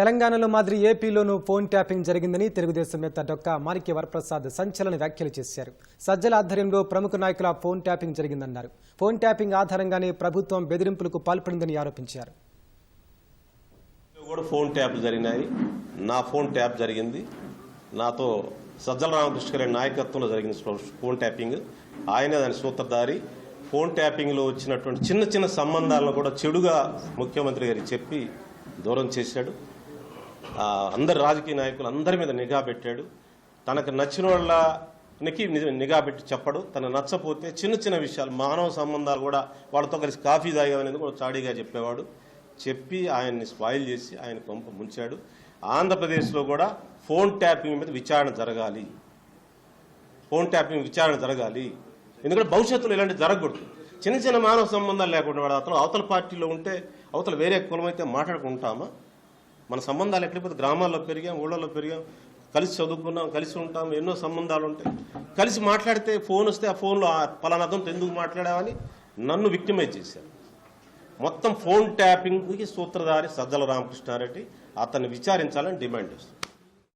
తెలంగాణలో మాదిరి ఏపీలోనూ phone tapping జరిగిందని తెలుగుదేశం నేత డొక్కా మాణిక్య వరప్రసాద్ సంచలన వ్యాఖ్యలు చేశారు. సజ్జల ఆధ్వర్యంలో ప్రముఖ నాయకుల ఫోన్ ట్యాపింగ్ జరిగిందన్నారు. ఫోన్ ట్యాపింగ్ ఆధారంగానే ప్రభుత్వం బెదిరింపులకు పాల్పడిందని ఆరోపించారు. కూడా ఫోన్ ట్యాప్ జరిగినాయి. నా ఫోన్ ట్యాప్ జరిగింది. నాతో సజ్జల రామకృష్ణ గారి నాయకత్వంలో జరిగింది ఫోన్ ట్యాపింగ్. ఆయన దాని సూత్రధారి. ఫోన్ ట్యాపింగ్లో వచ్చినటువంటి చిన్న చిన్న సంబంధాలను కూడా చెడుగా ముఖ్యమంత్రి గారికి చెప్పి దూరం చేశాడు. అందరు రాజకీయ నాయకులు అందరి మీద నిఘా పెట్టాడు. తనకు నచ్చిన వాళ్ళకి నిఘా పెట్టి చెప్పడు. తన నచ్చపోతే చిన్న చిన్న విషయాలు మానవ సంబంధాలు కూడా వాళ్ళతో కలిసి కాఫీ తాగామనేది కూడా చాడీగా చెప్పేవాడు. చెప్పి ఆయన్ని స్పాయిల్ చేసి ఆయన కొంప ముంచాడు. ఆంధ్రప్రదేశ్లో కూడా ఫోన్ ట్యాపింగ్ మీద విచారణ జరగాలి. ఫోన్ ట్యాపింగ్ విచారణ జరగాలి. ఎందుకంటే భవిష్యత్తులో ఇలాంటి జరగకూడదు. చిన్న చిన్న మానవ సంబంధాలు లేకుండా వాడు అతను అవతల పార్టీలో ఉంటే అవతల వేరే కులం అయితే మాట్లాడుకుంటామా? మన సంబంధాలు ఎక్కడిపోతే గ్రామాల్లో పెరిగాం ఊళ్ళల్లో పెరిగాం. కలిసి చదువుకున్నాం కలిసి ఉంటాం ఎన్నో సంబంధాలు ఉంటాయి. కలిసి మాట్లాడితే ఫోన్ వస్తే ఆ ఫోన్లో ఆ ఎందుకు మాట్లాడావని? నన్ను విక్టిమైజ్ చేశారు. మొత్తం ఫోన్ ట్యాపింగ్కి సూత్రధారి సజ్జల రామకృష్ణారెడ్డి అతన్ని విచారించాలని డిమాండ్ చేస్తుంది